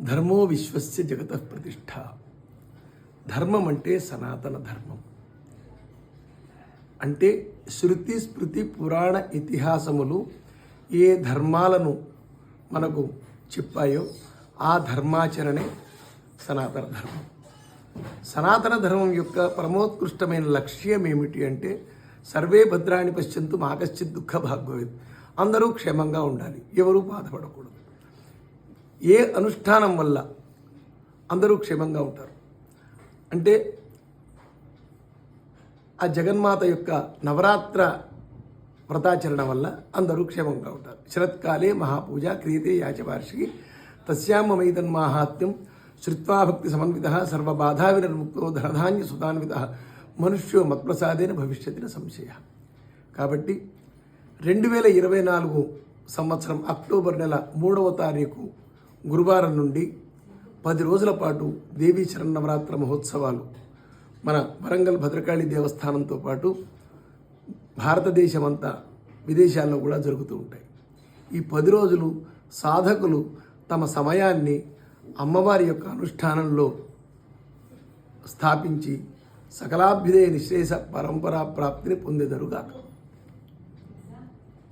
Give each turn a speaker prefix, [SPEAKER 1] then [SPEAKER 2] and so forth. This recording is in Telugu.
[SPEAKER 1] ధర్మో విశ్వస్య జగత ప్రతిష్ట. ధర్మం అంటే సనాతన ధర్మం. అంటే శృతి స్మృతి పురాణ ఇతిహాసములు ఏ ధర్మాలను మనకు చెప్పాయో ఆ ధర్మాచరణే సనాతన ధర్మం. సనాతన ధర్మం యొక్క పరమోత్కృష్టమైన లక్ష్యం ఏమిటి అంటే సర్వే భద్రాణి పశ్చంతు మాకశ్చిత్ దుఃఖ భాగ్యవేది అందరూ క్షేమంగా ఉండాలి. ఎవరూ బాధపడకూడదు. ఏ అనుష్ఠానం వల్ల అందరూ క్షేమంగా ఉంటారు? అంటే ఆ జగన్మాత యొక్క నవరాత్ర వ్రతాచరణ వల్ల అందరూ క్షేమంగా ఉంటారు. శరత్కాలే మహాపూజ క్రియతే యాచవార్షికి తస్యామైదన్ మాహాత్మ్యం శ్రుత్వా భక్తి సమన్విత సర్వబాధా వినర్ముక్తో ధనధాన్య సుధాన్విత మనుష్యో మత్ప్రసాదేన భవిష్యత్తున సంశయ. కాబట్టి రెండు వేల ఇరవై నాలుగు సంవత్సరం అక్టోబర్ నెల మూడవ తారీఖు గురువారం నుండి పది రోజుల పాటు దేవీ శరణవరాత్ర మహోత్సవాలు. మన వరంగల్ భద్రకాళి దేవస్థానంతో పాటు భారతదేశమంతా విదేశాల్లో కూడా జరుగుతూ ఉంటాయి. ఈ పది రోజులు సాధకులు తమ సమయాన్ని అమ్మవారి యొక్క అనుష్ఠానంలో స్థాపించి సకలాభ్యుదయ నిశ్రేష పరంపరా ప్రాప్తిని పొందెదరుగాక.